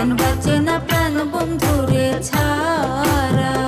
প্রাণ বাঁচে না প্রাণ বন্ধুরে ছাড়া।